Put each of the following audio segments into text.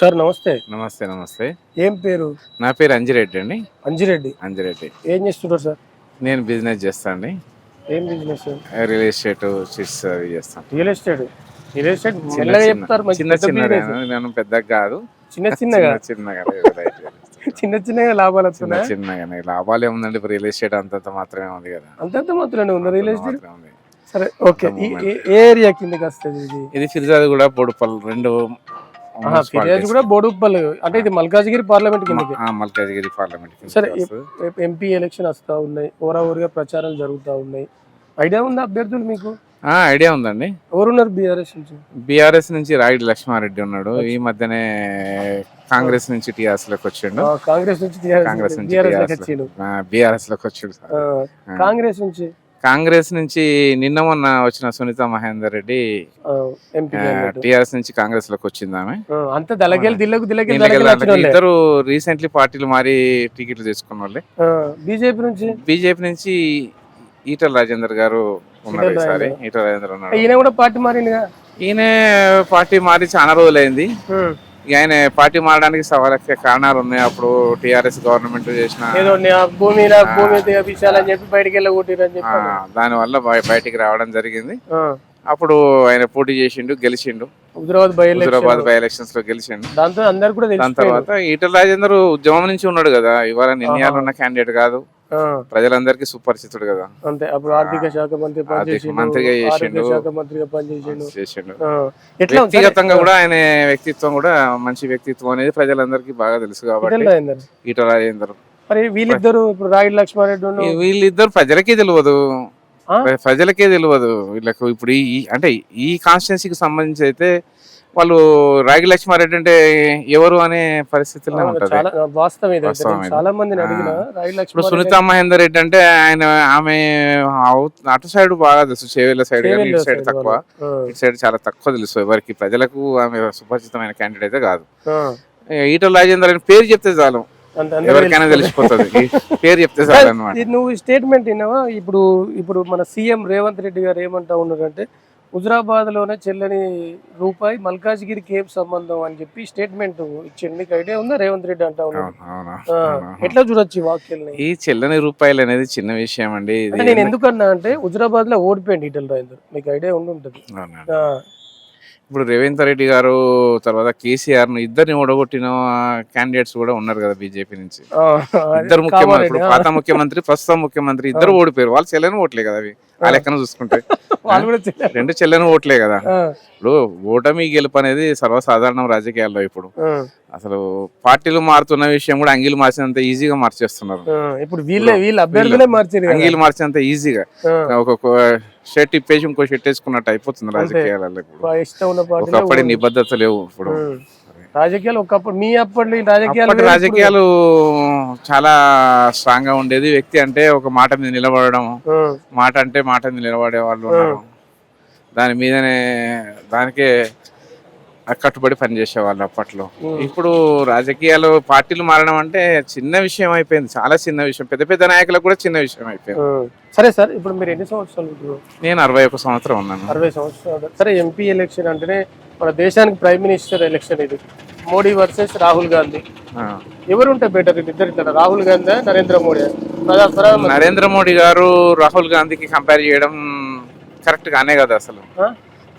Sir నమస్తే. నమస్తే నమస్తే. ఏం పేరు? నా పేరు అంజిరెడ్డి అండి. అంజిరెడ్డి. అంజిరెడ్డి. ఏం చేస్తుంటారు సార్? నేను బిజినెస్ చేస్తాను అండి. ఏం బిజినెస్ రియల్ ఎస్టేట్ చిట్స్ అవి చేస్తాను రియల్ ఎస్టేట్. రియల్ ఎస్టేట్ చిన్న మెల్లగా చెప్తారు చిన్న చిన్న. నేను పెద్దగా కాదు. చిన్న చిన్నగా? చిన్న చిన్నగా చిన్న చిన్నగా లాభాలు వస్తున్నాయి? చిన్నగానే. లాభాలు ఏముందండి? ఇప్పుడు రియల్ ఎస్టేట్ అంతంత మాత్రమే ఉంది కదా. అంతంత మాత్రమే ఉంది రియల్ ఎస్టేట్. సరే ఓకే. ఏ ఏరియా కిందకి వస్తుంది ఇది? ఇది ఫిర్జాది కూడా బొడుపల్ రెండు ఫిర్యాదు కూడా బోడుప్పల్ అంటే ఇది మల్కాజ్గిరి పార్లమెంట్ కిందకి మల్కాజ్గిరి పార్లమెంట్ సరే ఎంపీ ఎలక్షన్ వస్తా ఉన్నాయి ఓరా ఊరిగా ప్రచారాలు జరుగుతూ ఉన్నాయి. ఐడియా ఉందా అభ్యర్థులు మీకు? ఐడియా ఉందండి. ఎవరున్నారు బీఆర్ఎస్ నుంచి? బీఆర్ఎస్ నుంచి రాయుడు లక్ష్మారెడ్డి ఉన్నాడు. ఈ మధ్యనే కాంగ్రెస్ నుంచి టీఆర్ఎస్లోకి వచ్చిండు. కాంగ్రెస్ నుంచి కాంగ్రెస్ నుంచి బీఆర్ఎస్లోకి వచ్చిండు కాంగ్రెస్ నుంచి? కాంగ్రెస్ నుంచి నిన్న మొన్న వచ్చిన సునీత మహేందర్ రెడ్డి టిఆర్ఎస్ నుంచి కాంగ్రెస్లోకి వచ్చింది ఆమె. అంత దిల్లకు ఇద్దరు రీసెంట్లీ పార్టీలు మారి టికెట్లు తీసుకున్న వాళ్ళే. బీజేపీ నుంచి? బీజేపీ నుంచి ఈటల రాజేందర్ గారు ఉన్నారు ఈసారి. ఈటల రాజేందర్ ఉన్నాడు. ఈయన కూడా పార్టీ మారిందిగా? ఈయన పార్టీ మారి చాలా రోజులైంది. ఆయన పార్టీ మారడానికి సవాలక్ష కారణాలు ఉన్నాయి. అప్పుడు టిఆర్ఎస్ గవర్నమెంట్ చేసిన దాని వల్ల బయ- బయటికి రావడం జరిగింది. అప్పుడు ఆయన పోటీ చేసిండు గెలిచిండు. హుజరాబాద్ బై హుజురాబాద్ బై ఎలక్షన్స్లో గెలిచిండు. దాంతో అందరు కూడా దాని తర్వాత ఈటల రాజేందర్ ఉద్యమం నుంచి ఉన్నాడు కదా. ఇవాళ నిర్ణయాలు ఉన్న క్యాండిడేట్ కాదు. ప్రజలందరికీ సుపరిచితుడు కదా అంతే అప్పుడు ఆర్థిక శాఖ మంత్రి మంత్రిగా చేసిండు. శాఖ మంత్రిగా పనిచేసిండు చేసిండు? వ్యక్తిగతంగా కూడా ఆయన వ్యక్తిత్వం కూడా మంచి వ్యక్తిత్వం అనేది ప్రజలందరికీ బాగా తెలుసు కాబట్టి ఈటెల రాజేందర్. మరి వీళ్ళిద్దరు ఇప్పుడు రాయుడు లక్ష్మారెడ్డి వీళ్ళిద్దరు ప్రజలకే తెలియదు? ప్రజలకే తెలియదు వీళ్ళకు ఇప్పుడు ఈ అంటే ఈ కాన్స్టిట్యున్సీకి సంబంధించి అయితే వాళ్ళు రాగి లక్ష్మారెడ్డి అంటే ఎవరు అనే పరిస్థితుల్లో ఉంటది చాలా వాస్తవం ఇది. మందిని అడిగిన ఇప్పుడు సునీత మహేందర్ రెడ్డి అంటే ఆయన ఆమె అటు సైడ్ బాగా తెలుసు చేవేళ్ళ సైడ్ కానీ ఇటు సైడ్ తక్కువ. ఇటు సైడ్ చాలా తక్కువ తెలుసు. ఎవరికి ప్రజలకు ఆమె సుపరిచితమైన క్యాండిడేట్ అయితే కాదు. ఈటల రాజేందర్ అని పేరు చెప్తే చాలు. ఎవరికైనా తెలిసిపోతుంది. పేరు చెప్తే చాలు అనమాట ఇది నువ్వు స్టేట్మెంట్ విన్నావా? ఇప్పుడు ఇప్పుడు మన సీఎం రేవంత్ రెడ్డి గారు ఏమంటా ఉన్నారంటే హుజరాబాద్లోనే చెల్లని రూపాయి మల్కాజ్గిరికి ఏం సంబంధం అని చెప్పి స్టేట్మెంట్ ఇచ్చింది ఐడియా ఉందా? రేవంత్ రెడ్డి అంటా ఉన్నాడు. ఎట్లా చూడొచ్చు వాక్యాలని? ఈ చెల్లని రూపాయలు అనేది చిన్న విషయం అండి. నేను ఎందుకన్నా అంటే హుజరాబాద్లో ఓడిపోయింది ఈటల రాజేందర్. మీకు ఐడియా ఉండి ఉంటుంది ఇప్పుడు రేవంత్ రెడ్డి గారు తర్వాత కేసీఆర్ను ఇద్దరిని ఓడగొట్టిన క్యాండిడేట్స్ కూడా ఉన్నారు కదా బీజేపీ నుంచి. ఇద్దరు ముఖ్యమంత్రి పాత ముఖ్యమంత్రి ప్రస్తుతం ముఖ్యమంత్రి ఇద్దరు ఓడిపోయారు. వాళ్ళు చెల్లని ఓట్లే కదా అవి. ఆ. లెక్కన చూసుకుంటే. వాళ్ళు కూడా చెల్లారు. రెండు చెల్లని ఓట్లే కదా. ఇప్పుడు ఓటమి గెలుపు అనేది సర్వసాధారణం రాజకీయాల్లో ఇప్పుడు. అసలు పార్టీలు మారుతున్న విషయం కూడా అంగీలు మార్చినంత ఈజీగా మార్చేస్తున్నారు. ఇప్పుడు వీళ్ళే వీళ్ళ అభ్యర్థులే మార్చారు. అంగీలు మార్చినంత ఈజీగా. ఒక షర్ట్ ఇప్పేసి ఇంకో షర్ట్ వేసుకున్నట్టు అయిపోతుంది రాజకీయాలలో ఇప్పుడు. ఒకప్పటి నిబద్ధత లేవు ఇప్పుడు. రాజకీయాలు ఒకప్పుడు మీ అప్పటి రాజకీయాలు రాజకీయాలు చాలా స్ట్రాంగ్గా ఉండేది. వ్యక్తి అంటే ఒక మాట మీద నిలబడడం. మాట అంటే మాట మీద నిలబడే వాళ్ళు దాని మీదనే దానికే కట్టుబడి పనిచేసే వాళ్ళు అప్పట్లో. ఇప్పుడు రాజకీయాలు పార్టీలు మారడం అంటే చిన్న విషయం అయిపోయింది. చాలా చిన్న విషయం. పెద్ద పెద్ద నాయకులకు కూడా చిన్న విషయం అయిపోయింది. సరే సార్ ఇప్పుడు మీరు ఎన్ని సంవత్సరాలు నేను అరవై ఒక సంవత్సరం ఉన్నాను. అరవై సంవత్సరాలు. సరే ఎంపీ ఎలక్షన్ అంటేనే మన దేశానికి ప్రైమ్ మినిస్టర్ ఎలక్షన్ ఇది. మోడీ వర్సెస్ రాహుల్ గాంధీ. ఎవరు ఉంటే బెటర్ ఇద్దరు రాహుల్ గాంధీ నరేంద్ర మోడీ? నరేంద్ర మోడీ గారు రాహుల్ గాంధీకి కంపేర్ చేయడం కరెక్ట్ గానే కదా అసలు?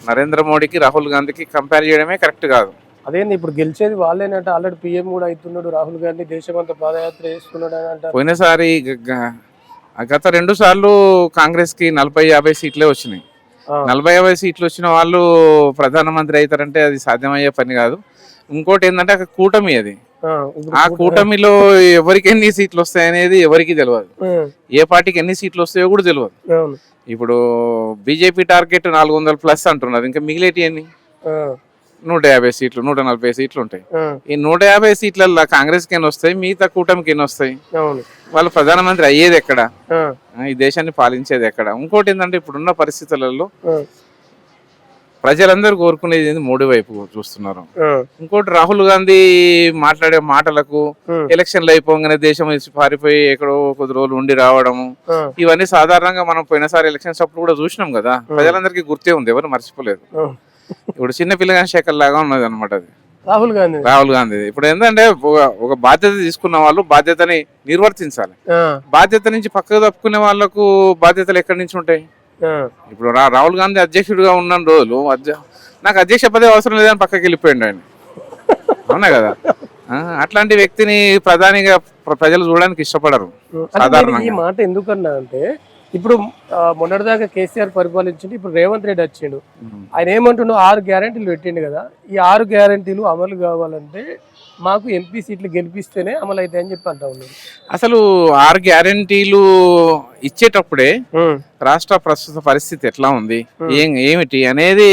నరేంద్ర మోడీకి రాహుల్ గాంధీకి కంపేర్ చేయడమే కరెక్ట్ కాదు. అదేంది ఇప్పుడు గెలిచేది వాళ్ళేనంటే ఆల్రెడీ పీఎం కూడా అవుతున్నాడు రాహుల్ గాంధీ దేశమంతా పాదయాత్ర చేస్తున్నాడు అని పోయినసారి గత రెండు సార్లు కాంగ్రెస్కి నలభై యాభై సీట్లే వచ్చినాయి. నలభై యాభై సీట్లు వచ్చిన వాళ్ళు ప్రధానమంత్రి అవుతారంటే అది సాధ్యమయ్యే పని కాదు. ఇంకోటి ఏంటంటే అక్కడ కూటమి అది. ఆ, కూటమిలో ఎవరికి ఎన్ని సీట్లు వస్తాయనేది ఎవరికి తెలియదు ఏ పార్టీకి ఎన్ని సీట్లు వస్తాయో కూడా తెలియదు ఇప్పుడు బీజేపీ టార్గెట్ నాలుగు వందల ప్లస్ అంటున్నారు. ఇంకా మిగిలేటి ఎన్ని? ఆ, నూట యాభై సీట్లు నూట నలభై సీట్లు ఉంటాయి. ఈ నూట యాభై సీట్లలో కాంగ్రెస్కి ఎన్ని వస్తాయి? మిగతా కూటమికి ఎన్ని వస్తాయి? వాళ్ళు ప్రధానమంత్రి అయ్యేది ఎక్కడ? ఈ దేశాన్ని పాలించేది ఎక్కడ? ఇంకోటి ఏంటంటే ఇప్పుడున్న పరిస్థితులలో ప్రజలందరూ కోరుకునేది ఏంది? మోడీ వైపు చూస్తున్నారు. ఇంకోటి రాహుల్ గాంధీ మాట్లాడే మాటలకు ఎలక్షన్లు అయిపోగానే దేశం పారిపోయి ఎక్కడో కొద్ది రోజులు ఉండి రావడము ఇవన్నీ సాధారణంగా మనం పోయినసారి ఎలక్షన్స్ అప్పుడు కూడా చూసినాం కదా. ప్రజలందరికీ గుర్తే ఉంది ఎవరు మర్చిపోలేదు. ఇప్పుడు చిన్న పిల్లగాని శేఖర్ లాగా ఉన్నది అనమాట అది. రాహుల్ గాంధీ. రాహుల్ గాంధీ. ఇప్పుడు ఏంటంటే ఒక- బాధ్యత తీసుకున్న వాళ్ళు బాధ్యతని నిర్వర్తించాలి. బాధ్యత నుంచి పక్కకు తప్పుకునే వాళ్ళకు బాధ్యతలు ఎక్కడి నుంచి ఉంటాయి? ఇప్పుడు రాహుల్ గాంధీ అధ్యక్షుడిగా ఉన్న రోజులు నాకు అధ్యక్ష పదవి అవసరం లేదని పక్కకి వెళ్ళిపోయిండు ఆయన. అవునా కదా? అట్లాంటి వ్యక్తిని ప్రధానిగా ప్ర- ప్రజలు చూడడానికి ఇష్టపడరు. సాధారణంగా. మాట ఎందుకన్నా అంటే ఇప్పుడు మొన్నటిదాకా కేసీఆర్ పరిపాలించిండు ఇప్పుడు రేవంత్ రెడ్డి వచ్చిండు. ఆయన ఏమంటుండో ఆరు గ్యారంటీలు పెట్టిండు కదా. ఈ ఆరు గ్యారంటీలు అమలు కావాలంటే మాకు ఎంపీ సీట్లు గెలిపిస్తేనే అమలు అవుతాయి అని చెప్పి అంటా ఉన్నారు. అసలు ఆరు గ్యారంటీలు ఇచ్చేటప్పుడే రాష్ట్ర ప్రస్తుత పరిస్థితి ఎట్లా ఉంది? ఏం ఏమిటి అనేది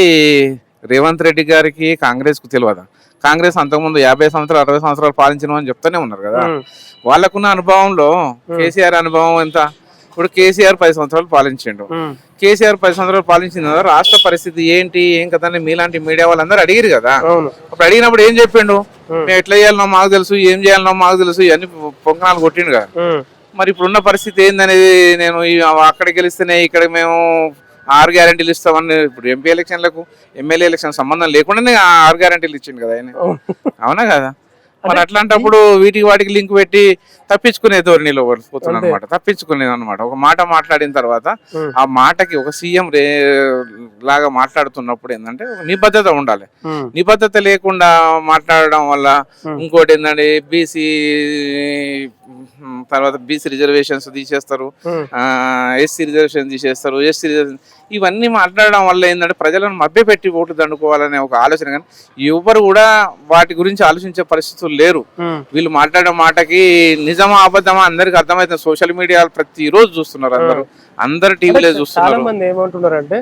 రేవంత్ రెడ్డి గారికి కాంగ్రెస్కు తెలియదు కాంగ్రెస్ అంతకుముందు యాభై సంవత్సరాలు అరవై సంవత్సరాలు పాలించిన అని చెప్తూనే ఉన్నారు కదా. వాళ్ళకున్న అనుభవంలో కేసీఆర్ అనుభవం ఎంత? ఇప్పుడు కేసీఆర్ పది సంవత్సరాలు పాలించిండు. కేసీఆర్ పది సంవత్సరాలు పాలించిన రాష్ట్ర పరిస్థితి ఏంటి ఏం కదా అని మీలాంటి మీడియా వాళ్ళందరూ అడిగారు కదా. అప్పుడు అడిగినప్పుడు ఏం చెప్పిండు. మేము. ఎట్లా చేయాలనో మాకు తెలుసు ఏం చేయాలనో మాకు తెలుసు ఇవన్నీ పొంగనాలు కొట్టిండు కదా. మరి ఇప్పుడున్న పరిస్థితి ఏందనేది నేను ఈ- అక్కడ గెలిస్తేనే ఇక్కడ మేము ఆరు గ్యారెంటీలు ఇస్తామని ఇప్పుడు ఎంపీ ఎలక్షన్లకు ఎమ్మెల్యే ఎలక్షన్ సంబంధం లేకుండానే ఆరు గ్యారెంటీలు ఇచ్చిండు కదా ఆయన. అవునా కదా? మరి అట్లాంటప్పుడు వీటికి వాటికి లింక్ పెట్టి తప్పించుకునే ధోరణిలో పోతుంది అనమాట తప్పించుకునేది అనమాట ఒక మాట మాట్లాడిన తర్వాత ఆ మాటకి ఒక సీఎం రే లాగా మాట్లాడుతున్నప్పుడు ఏంటంటే నిబద్ధత ఉండాలి. నిబద్ధత లేకుండా మాట్లాడడం వల్ల. ఇంకోటి ఏంటంటే బీసీ తర్వాత బీసీ రిజర్వేషన్స్ తీసేస్తారు. ఎస్సీ రిజర్వేషన్ తీసేస్తారు ఎస్సీ రిజర్వేషన్ ఇవన్నీ మాట్లాడడం వల్ల ఏంటంటే ప్రజలను మభ్యపెట్టి ఓటు దండుకోవాలనే ఒక ఆలోచన కానీ ఎవరు కూడా వాటి గురించి ఆలోచించే పరిస్థితులు లేరు. వీళ్ళు మాట్లాడే మాటకి నిజమా అబద్ధమా అందరికి అర్థమైతే సోషల్ మీడియా ప్రతిరోజు చూస్తున్నారు అందరూ. అందరు టీవీలో చూస్తున్నారు. మంది ఏమంటున్నారు అంటే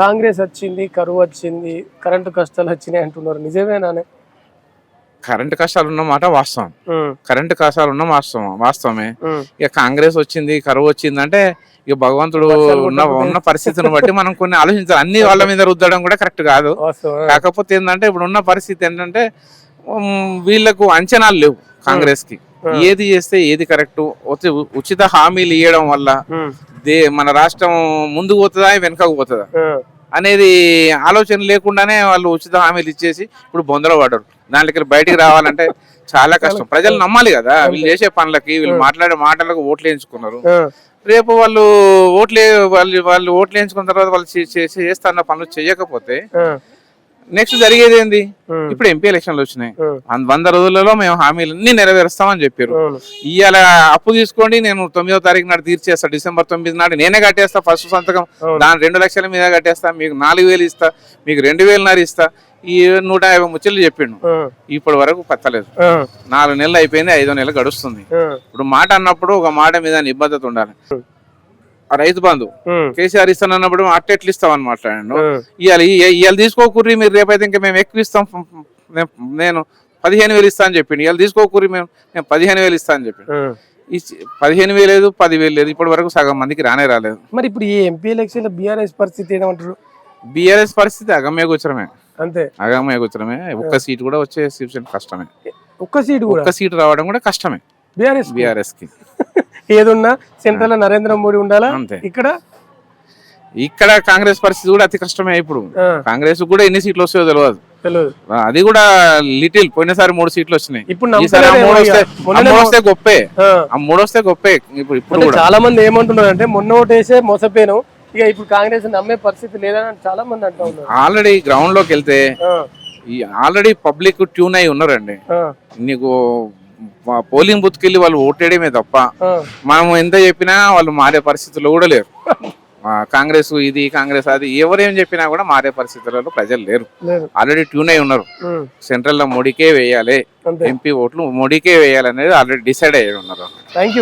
కాంగ్రెస్ వచ్చింది కరువు వచ్చింది కరెంటు కష్టాలు వచ్చినాయి అంటున్నారు. నిజమేనానే? కరెంటు కష్టాలు ఉన్న మాట వాస్తవం. కరెంటు కష్టాలు ఉన్న వాస్తవం వాస్తవమే. ఇక కాంగ్రెస్ వచ్చింది కరువు వచ్చింది అంటే ఇక భగవంతుడు ఉన్న ఉన్న పరిస్థితిని బట్టి మనం కొన్ని ఆలోచించాలి. అన్ని వాళ్ళ మీద రుద్దడం కూడా కరెక్ట్ కాదు. కాకపోతే ఏంటంటే ఇప్పుడు ఉన్న పరిస్థితి ఏంటంటే వీళ్ళకు అంచనాలు లేవు కాంగ్రెస్కి. ఏది చేస్తే ఏది కరెక్ట్. ఉచిత హామీలు ఇవ్వడం వల్ల దే మన రాష్ట్రం ముందుకు పోతుందా వెనకకు పోతుందా? అనేది ఆలోచన లేకుండానే వాళ్ళు ఉచిత హామీలు ఇచ్చేసి ఇప్పుడు బొందలో పడ్డారు. దాంట్లోకి బయటికి రావాలంటే చాలా కష్టం. ప్రజలు నమ్మాలి కదా వీళ్ళు చేసే పనులకి వీళ్ళు మాట్లాడే మాటలకు ఓట్లు వేయించుకున్నారు. రేపు వాళ్ళు ఓట్లే వాళ్ళు వాళ్ళు ఓట్లు వేయించుకున్న తర్వాత వాళ్ళు చేస్తున్న పనులు చేయకపోతే నెక్స్ట్ జరిగేది ఏంది? ఇప్పుడు ఎంపీ ఎలక్షన్లు వచ్చినాయి. వంద రోజులలో మేము హామీలన్నీ నెరవేరుస్తామని చెప్పారు ఇవాళ అప్పు తీసుకోండి నేను తొమ్మిదో తారీఖు నాడు తీర్చేస్తా డిసెంబర్ తొమ్మిది నాడు నేనే కట్టేస్తా ఫస్ట్ సంతకం. దాని రెండు లక్షల మీద కట్టేస్తా మీకు నాలుగు వేలు ఇస్తా మీకు రెండు వేలున్నర ఇస్తా ఈ నూట యాభై ముచ్చలు చెప్పిండు. ఇప్పటి వరకు పత్తలేదు. నాలుగు నెలలు అయిపోయింది ఐదో నెలలు గడుస్తుంది. ఇప్పుడు మాట అన్నప్పుడు ఒక మాట మీద నిబద్ధత ఉండాలి. ఆ రైతు బంధు కేసీఆర్ ఇస్తానన్నప్పుడు అట్టెట్లు ఇస్తామని మాట్లాడాను ఇవాళ ఇవాళ తీసుకోకూరి మీరు రేపైతే ఇంకా మేము ఎక్కువ ఇస్తాం. నేను- పదిహేను వేలు ఇస్తా అని చెప్పిండు. ఇవాళ తీసుకోకూరి మేము నేను పదిహేను వేలు ఇస్తా అని చెప్పిండు. పదిహేను వేలు లేదు పదివేలు లేదు. ఇప్పటి వరకు సగం మందికి రానే రాలేదు. మరి ఇప్పుడు ఈ ఎంపీ ఎలక్షన్లో బీఆర్ఎస్ పరిస్థితి ఏమంటారు? బీఆర్ఎస్ పరిస్థితి అగమ్య గోచరమే. అంతే. అగమ్య గోచరమే. ఒక్క సీట్ కూడా వచ్చే సీట్ కష్టమే. ఒక్క సీటు ఒక్క సీట్ రావడం కూడా కష్టమే. బీఆర్ఎస్ బీఆర్ఎస్కి ఏదున్నా సెంట్రల్లో నరేంద్ర మోడీ ఉండాలా? ఇక్కడ? ఇక్కడ కాంగ్రెస్ పరిస్థితి కూడా అతి కష్టమే ఇప్పుడు. కాంగ్రెస్ కూడా ఎన్ని సీట్లు వస్తాయో తెలియదు అది కూడా లిటిల్ పోయినసారి మూడు సీట్లు వచ్చినాయి. ఇప్పుడు. వస్తే గొప్పే. ఆ, మూడు వస్తే గొప్పే. ఇప్పుడు చాలా మంది ఏమంటున్నారు అంటే మొన్న ఓటేసే మోసపోయాను. ఇక ఇప్పుడు కాంగ్రెస్ నమ్మే పరిస్థితి లేదని చాలా మంది అంటూ ఉన్నారు. ఆల్రెడీ గ్రౌండ్లోకి వెళ్తే ఆల్రెడీ పబ్లిక్ ట్యూన్ అయి ఉన్నారండి. నీకు పోలింగ్ బూత్కి వెళ్ళి వాళ్ళు ఓటేయడమే తప్ప మనం ఎంత చెప్పినా వాళ్ళు మారే పరిస్థితుల్లో కూడా లేరు. కాంగ్రెస్ ఇది కాంగ్రెస్ అది ఎవరేం చెప్పినా కూడా మారే పరిస్థితులలో ప్రజలు లేరు. ఆల్రెడీ ట్యూన్ అయి ఉన్నారు. సెంట్రల్లో మోడీకే వేయాలి. ఎంపీ ఓట్లు మోడీకే వేయాలి అనేది ఆల్రెడీ డిసైడ్ అయ్యి ఉన్నారు. థ్యాంక్